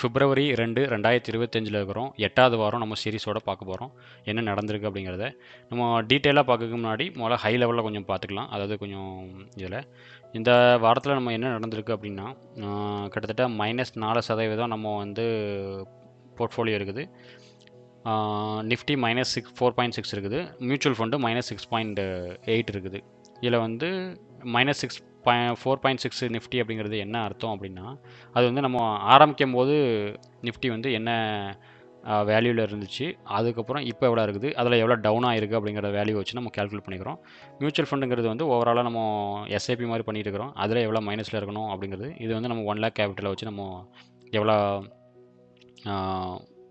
February ரெண்டு ரெண்டாயிரத்தி இருபத்தஞ்சில் இருக்கிறோம். எட்டாவது வாரம் நம்ம சீரிஸோட பார்க்க போகிறோம் என்ன நடந்திருக்கு அப்படிங்கிறத நம்ம டீட்டெயிலாக பார்க்கறதுக்கு முன்னாடி முதல்ல ஹை லெவலில் கொஞ்சம் பார்த்துக்கலாம். அதாவது கொஞ்சம் இதில். இந்த வாரத்தில் நம்ம என்ன நடந்திருக்கு அப்படின்னா கிட்டத்தட்ட மைனஸ் நாலு சதவீதம் நம்ம வந்து போர்ட்ஃபோலியோ இருக்குது. Nifty minus six four point six இருக்குது. Mutual fund minus six point eight இருக்குது. இதில் வந்து minus six four point six Nifty அப்படிங்கிறது என்ன அர்த்தம் அப்படின்னா அது வந்து நம்ம ஆரம்பிக்கும் போது நிஃப்டி வந்து என்ன வேல்யூவில் இருந்துச்சு அதுக்கப்புறம் இப்போ எவ்வளோ இருக்குது அதில் எவ்வளோ டவுன் ஆகிருக்கு அப்படிங்கிற வேல்யூ வச்சு நம்ம கால்குலேட் பண்ணிக்கிறோம். மியூச்சுவல் ஃபண்டுங்கிறது வந்து ஓவராலாக நம்ம எஸ்ஐபி மாதிரி பண்ணிட்டு இருக்கிறோம். அதில் எவ்வளோ மைனஸில் இருக்கணும் அப்படிங்கிறது இது வந்து நம்ம ஒன் லேக் கேபிட்டலை வச்சு நம்ம எவ்வளோ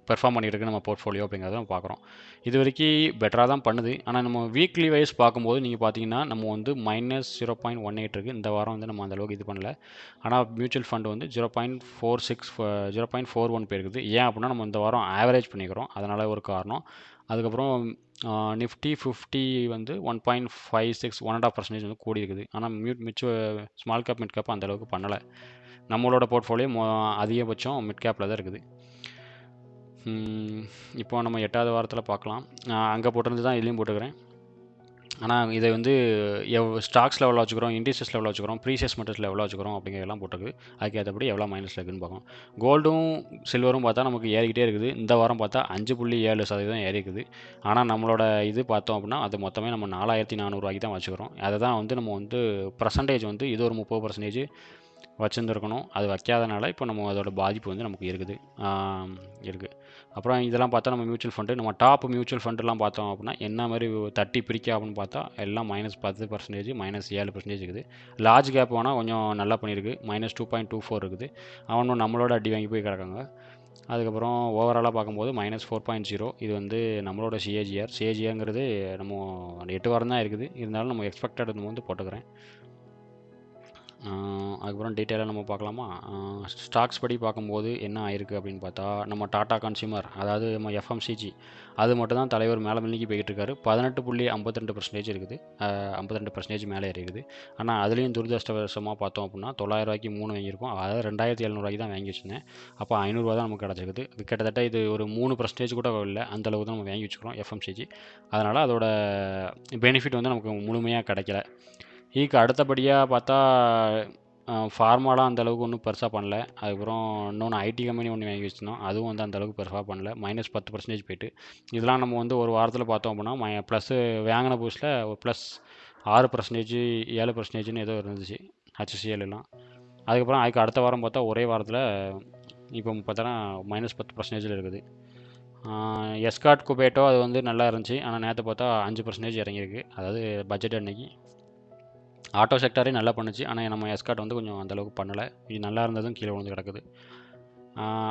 பெர்ஃபார்ம் பண்ணியிருக்கு நம்ம போர்ட்ஃபோலியோ அப்படிங்கிறத நம்ம பார்க்குறோம். இது வரைக்கும் பெட்டராக தான் பண்ணுது. ஆனால் நம்ம வீக்லி வைஸ் பார்க்கும்போது நீங்கள் பார்த்தீங்கன்னா நம்ம வந்து minus zero point one eight இருக்குது இந்த வாரம் வந்து நம்ம அந்தளவுக்கு இது பண்ணல. ஆனால் மியூச்சுவல் ஃபண்டு வந்து zero point four six zero point four one போயிருக்குது. ஏன் அப்படின்னா நம்ம இந்த வாரம் ஆவரேஜ் பண்ணிக்கிறோம். அதனால் ஒரு காரணம். அதுக்கப்புறம் நிஃப்டி ஃபிஃப்டி வந்து one point five six one and half percentage வந்து கூடி இருக்குது ஆனால் மியூட் மிச்சு ஸ்மால் கேப் மிட் கேப் அந்த அளவுக்கு பண்ணலை. நம்மளோட போர்ட்ஃபோலியோ அதிகபட்சம் மிட் கேப்பில் தான் இருக்குது. இப்போ நம்ம எட்டாவது வாரத்தில் பார்க்கலாம். அங்கே போட்டிருந்து தான் இதுலேயும் போட்டுக்கிறேன். ஆனால் இதை வந்து எவ் ஸ்டாக்ஸ் லெவலில் வச்சுக்கிறோம் இண்டஸ்ட்ரீஸ் லெவலில் வச்சுக்கிறோம் ப்ரீசியஸ் மெட்டர்ஸ் லெவலில் வச்சுக்கிறோம் அப்படிங்கிறதெல்லாம் போட்டிருக்கு அதுக்கு ஏற்றபடி எவ்வளோ மைனஸில் இருக்குன்னு பார்க்கணும் கோல்டும் சில்வரும் பார்த்தா நமக்கு ஏறிக்கிட்டே இருக்குது. இந்த வாரம் பார்த்தா அஞ்சு புள்ளி ஏழு சதவீதம் ஏறி இருக்குது ஆனால் நம்மளோட இது பார்த்தோம் அப்படின்னா அது மொத்தமே நம்ம நாலாயிரத்தி நானூறுரூவாய்க்கு தான் வச்சுக்கிறோம். அதை தான் வந்து நம்ம வந்து பர்சன்டேஜ் வந்து இது ஒரு முப்பது பர்சன்டேஜ் வச்சுருந்துருக்கணும். அது வைக்காதனால இப்போ நம்ம அதோட பாதிப்பு வந்து நமக்கு இருக்குது. இருக்குது அப்புறம் இதெல்லாம் பார்த்தா நம்ம மியூச்சுவல் ஃபண்டு நம்ம டாப் மியூச்சுவல் ஃபண்டுலாம் பார்த்தோம் அப்படின்னா என்ன மாதிரி தட்டி பிரிக்க அப்படின்னு பார்த்தா எல்லாம் மைனஸ் பத்து பர்சன்டேஜ் மைனஸ் ஏழு பர்சன்டேஜ் இருக்குது. லார்ஜ் கேப் வேணால் கொஞ்சம் நல்லா பண்ணியிருக்கு. Minus two point two four இருக்குது. அவனும் நம்மளோட அடி வாங்கி போய் கிடக்காங்க. அதுக்கப்புறம் ஓவராலாக பார்க்கும்போது மைனஸ் ஃபோர் பாயிண்ட் ஜீரோ இது வந்து நம்மளோட சிஏஜிஆர் சிஏஜிஆருங்கிறது நம்ம எட்டு வாரம் தான் இருக்குது. இருந்தாலும் நம்ம எக்ஸ்பெக்டட் வந்து போட்டுக்கிறேன். அதுக்கப்புறம் டீட்டெயிலாக நம்ம பார்க்கலாமா? ஸ்டாக்ஸ் படி பார்க்கும்போது என்ன ஆயிருக்கு அப்படின்னு பார்த்தா நம்ம டாடா கன்சியூமர் அதாவது நம்ம எஃப்எம்சிஜி அது மட்டும் தான் தலைவர் மேலே மில்லிக்கு போய்கிட்டு இருக்காரு பதினெட்டு புள்ளி ஐம்பத்திரெண்டு பர்சன்டேஜ் இருக்குது. ஐம்பத்தெண்டு பர்சன்டேஜ் மேலே இருக்குது ஆனால் அதுலேயும் துரதிருஷ்டவசமாக பார்த்தோம் அப்படின்னா தொள்ளாயிரம் ரூபாய்க்கு மூணு வாங்கியிருக்கோம். அதாவது ரெண்டாயிரத்தி எழுநூறுவாய்க்கு தான் வாங்கி வச்சிருந்தேன். அப்போ ஐநூறுரூவா தான் நமக்கு கிடச்சிருக்குது. கிட்டத்தட்ட இது ஒரு மூணு பர்சன்டேஜ் கூட இல்லை. அந்த அளவுக்கு தான் நம்ம வாங்கி வச்சுக்கிறோம் எஃப்எம்சிஜி. அதனால் அதோட பெனிஃபிட் வந்து நமக்கு முழுமையாக கிடைக்கல. ஈக்கு அடுத்தபடியாக பார்த்தா ஃபார்மாலாம் அந்தளவுக்கு ஒன்றும் பெருசாக பண்ணல. அதுக்கப்புறம் இன்னொன்று ஐடி கம்பெனி ஒன்று வாங்கி வச்சுருந்தோம். அதுவும் வந்து அந்தளவுக்கு பெருசாக பண்ணல. மைனஸ் பத்து பர்சன்டேஜ் போயிட்டு. இதெல்லாம் நம்ம வந்து ஒரு வாரத்தில் பார்த்தோம் அப்படின்னா மை ப்ளஸ்ஸு வாங்கின புதுசில் ஒரு ப்ளஸ் ஆறு பர்சன்டேஜ் ஏழு பர்சன்டேஜ்னு ஏதோ இருந்துச்சு. HCL எல்லாம். அதுக்கப்புறம் அதுக்கு அடுத்த வாரம் பார்த்தா ஒரே வாரத்தில் இப்போ பார்த்தோன்னா மைனஸ் பத்து பர்சன்டேஜில் இருக்குது. எஸ்காட் குபேட்டோ அது வந்து நல்லா இருந்துச்சு. ஆனால் நேற்று பார்த்தா அஞ்சு பர்சன்டேஜ் இறங்கியிருக்கு. அதாவது பட்ஜெட் அன்னைக்கு. ஆட்டோ செக்டாரே நல்லா பண்ணுச்சு. ஆனால் நம்ம எஸ்காட் வந்து கொஞ்சம் அந்தளவுக்கு பண்ணலை. இது நல்லா இருந்ததும் கீழே விழுந்து கிடக்குது.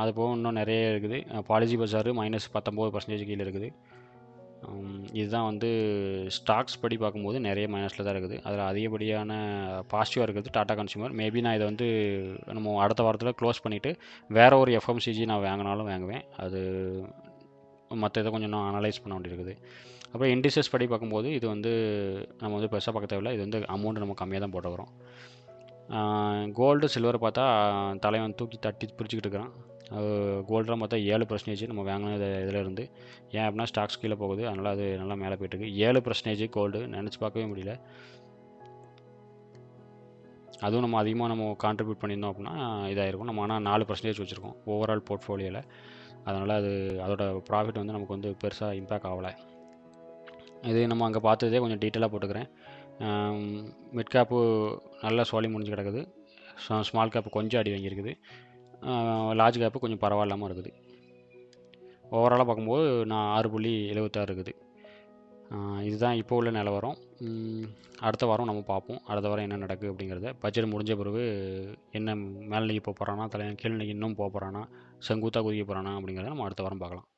அது போக இன்னும் நிறைய இருக்குது. பாலிசி பஜார் மைனஸ் பத்தொம்போது பர்சன்டேஜ் கீழே இருக்குது. இதுதான் வந்து ஸ்டாக்ஸ் படி பார்க்கும்போது நிறைய மைனஸில் தான் இருக்குது. அதில் அதிகப்படியான பாசிட்டிவாக இருக்குது டாடா கன்சியூமர் மேபி நான் இதை வந்து நம்ம அடுத்த வாரத்தில் க்ளோஸ் பண்ணிவிட்டு வேற ஒரு எஃப்எம்சிஜி நான் வாங்கினாலும் வாங்குவேன். அது மற்ற இதை கொஞ்சம் நான் அனலைஸ் பண்ண வேண்டியிருக்குது. அப்புறம் இண்டிசஸ் படி பார்க்கும்போது இது வந்து நம்ம வந்து பெருசாக பார்க்க தேவையில்ல. இது வந்து அமௌண்ட் நம்ம கம்மியாக தான் போட்டு வரோம் கோல்டு சில்வர் பார்த்தா தலைவன் தூக்கி தட்டி பிரிச்சுக்கிட்டு இருக்கிறான். கோல்டெலாம் பார்த்தா ஏழு பர்சன்டேஜ் நம்ம வாங்கின இதில் இருந்து. ஏன் அப்படின்னா ஸ்டாக்ஸ் கீழே போகுது. அதனால் அது நல்லா மேலே போயிட்டுருக்கு. ஏழு பர்சன்டேஜ் கோல்டு நினச்சி பார்க்கவே முடியல. அதுவும் நம்ம அதிகமாக நம்ம கான்ட்ரிபியூட் பண்ணியிருந்தோம் அப்படின்னா இதாகிருக்கும் நம்ம ஆனால் நாலு பர்சன்டேஜ் வச்சுருக்கோம். ஓவரால் போர்ட்ஃபோலியோவில் அதனால் அது அதோட ப்ராஃபிட் வந்து நமக்கு வந்து பெருசாக இம்பேக்ட் ஆகலை. இது நம்ம அங்கே பார்த்ததே கொஞ்சம் டீட்டெயிலாக போட்டுக்கிறேன். மிட் கேப்பு நல்லா சோழி முடிஞ்சு கிடக்குது. ஸ்மால் கேப்பு கொஞ்சம் அடி வாங்கியிருக்குது. லார்ஜ் கேப்பு கொஞ்சம் பரவாயில்லாமல் இருக்குது. ஓவராலாக பார்க்கும்போது நான் ஆறு புள்ளி எழுபத்தாறு இருக்குது. இதுதான் இப்போ உள்ள நிலவரம் அடுத்த வாரம் நம்ம பார்ப்போம். அடுத்த வாரம் என்ன நடக்குது அப்படிங்கிறத. பட்ஜெட் முடிஞ்ச பிறகு என்ன மேல்நிலைக்கு போக போகிறானா தலை கீழ்நிலைக்கு இன்னும் போக போகிறானா செங்குத்தாக குதிக்க போகிறானா அப்படிங்கிறத நம்ம அடுத்த வாரம் பார்க்கலாம்.